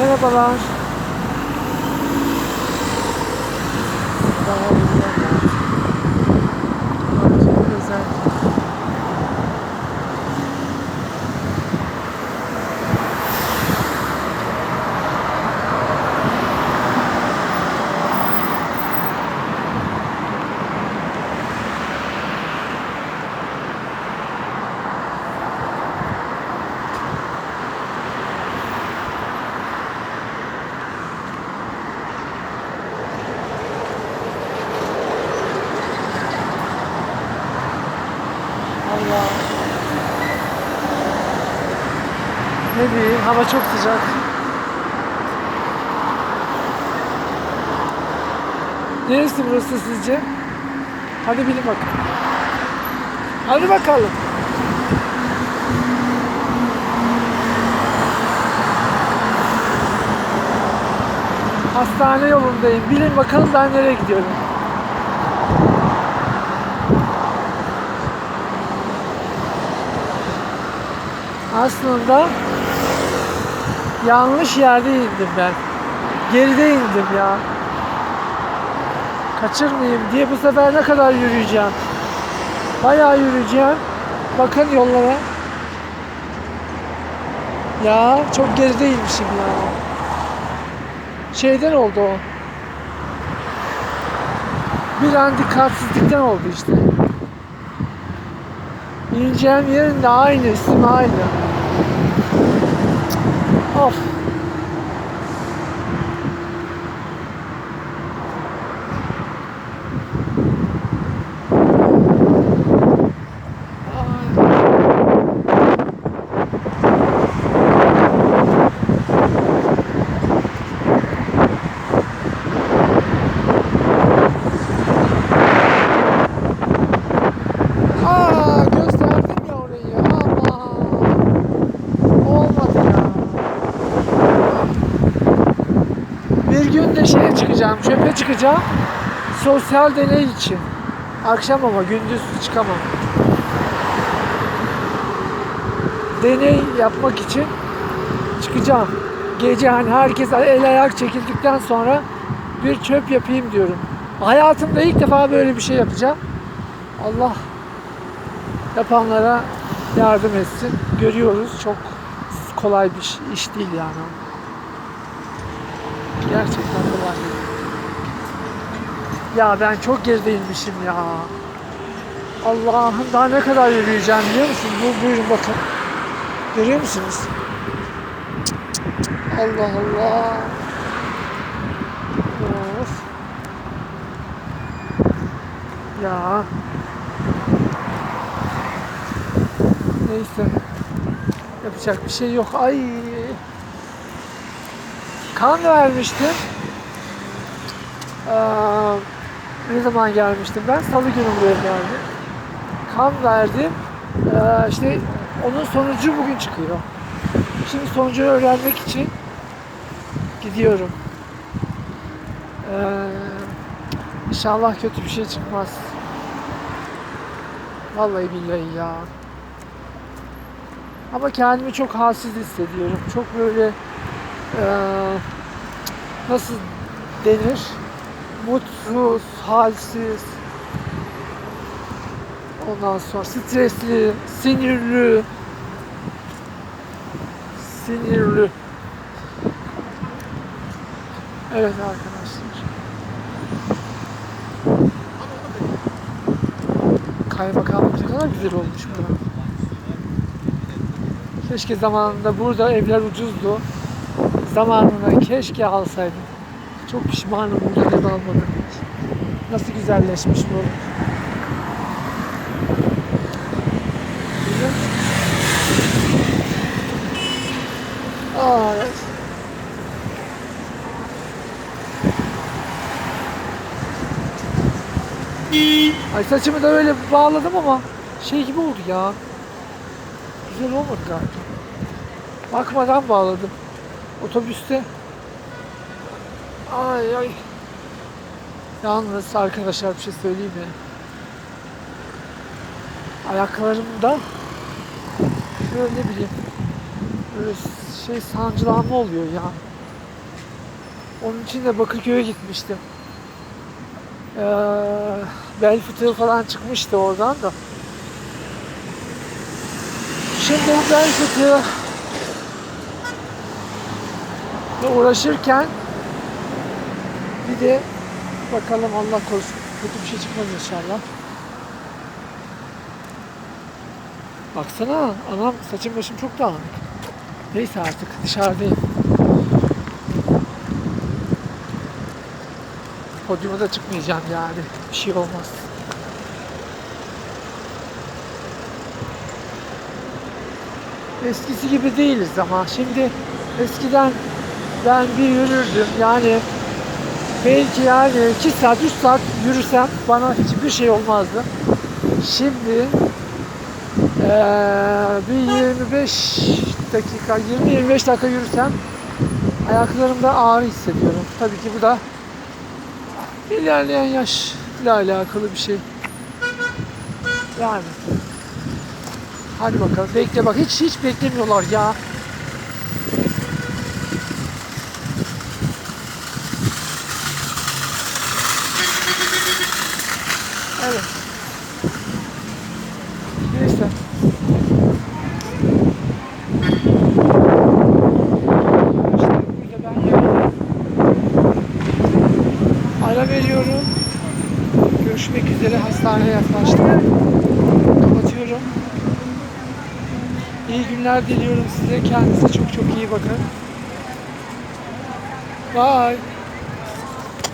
Merhabalar. Daha yürüyenler. Çok güzel. Allah. Ne diyeyim? Hava çok sıcak. Neresi burası sizce? Hadi bilin bakalım. Hadi bakalım. Hastane yolundayım. Bilin bakalım ben nereye gidiyorum. Aslında yanlış yerde indim ben. Geride indim ya. Kaçırmayayım diye bu sefer ne kadar yürüyeceğim. Bayağı yürüyeceğim. Bakın yollara. Ya çok gerideymişim ya. Şeyden oldu o. Bir an dikkatsizlikten oldu işte. İneceğim yerin de aynı, isim aynı. Of. Aa gösterdim ya orayı ama olmadı ya. Bir gün de şeye çıkacağım, çöpe çıkacağım. Sosyal deney için. Akşam ama gündüz çıkamam. Deney yapmak için çıkacağım. Gece hani herkes el ayak çekildikten sonra bir çöp yapayım diyorum. Hayatımda ilk defa böyle bir şey yapacağım. Allah yapanlara yardım etsin. Görüyoruz çok kolay bir iş- değil yani. Gerçekten kolay değil. Ya ben çok gerideymişim ya. Allah'ım daha ne kadar yürüyeceğim biliyor musun? Bu buyurun bakın. Görüyor musunuz? Allah Allah. Of. Ya. Neyse. Yapacak bir şey yok. Ay. Kan vermiştim. Ee, ne zaman gelmiştim ben? Salı günü buraya geldim. Kan verdim. Ee, işte onun sonucu bugün çıkıyor. Şimdi sonucunu öğrenmek için gidiyorum. Ee, inşallah kötü bir şey çıkmaz. Vallahi billahi ya. Ama kendimi çok halsiz hissediyorum. Çok böyle nasıl denir? Mutsuz, halsiz. Ondan sonra stresli, sinirli. Sinirli. Evet arkadaşlar. Kaymakamlık ne kadar güzel olmuş bu. Keşke zamanında burada evler ucuzdu. Zamanında keşke alsaydım. Çok pişmanım burada ev almadım. Nasıl güzelleşmiş bu. Aa. Ay saçımı da öyle bağladım ama şey gibi oldu ya. Güzel olmadı galiba. Bakmadan bağladım. Otobüste. Ay ay. Yalnız arkadaşlar bir şey söyleyeyim mi? Ayaklarımda şöyle ne bileyim böyle şey sancılanma oluyor ya. Onun için de Bakırköy'e gitmiştim. Ee, bel fıtığı falan çıkmıştı oradan da. Şimdi bu bel fıtığı uğraşırken bir de bakalım Allah korusun kötü bir şey çıkmaz inşallah. Baksana anam saçım başım çok dağınık. Neyse artık dışarıdayım. Podyuma da çıkmayacağım yani. Bir şey olmaz. Eskisi gibi değiliz ama şimdi eskiden ben bir yürürdüm yani belki yani 2 saat 3 saat yürüsem bana hiçbir şey olmazdı. Şimdi eee, bir 25 dakika 20-25 dakika yürüsem ayaklarımda ağrı hissediyorum. Tabii ki bu da ilerleyen yaşla alakalı bir şey. Yani. Hadi bakalım. Bekle bak hiç hiç beklemiyorlar ya. Evet. Neyse. Ara veriyorum. Görüşmek üzere. Hastaneye yaklaştım. Kapatıyorum. İyi günler diliyorum size. Kendinize çok çok iyi bakın. Bye.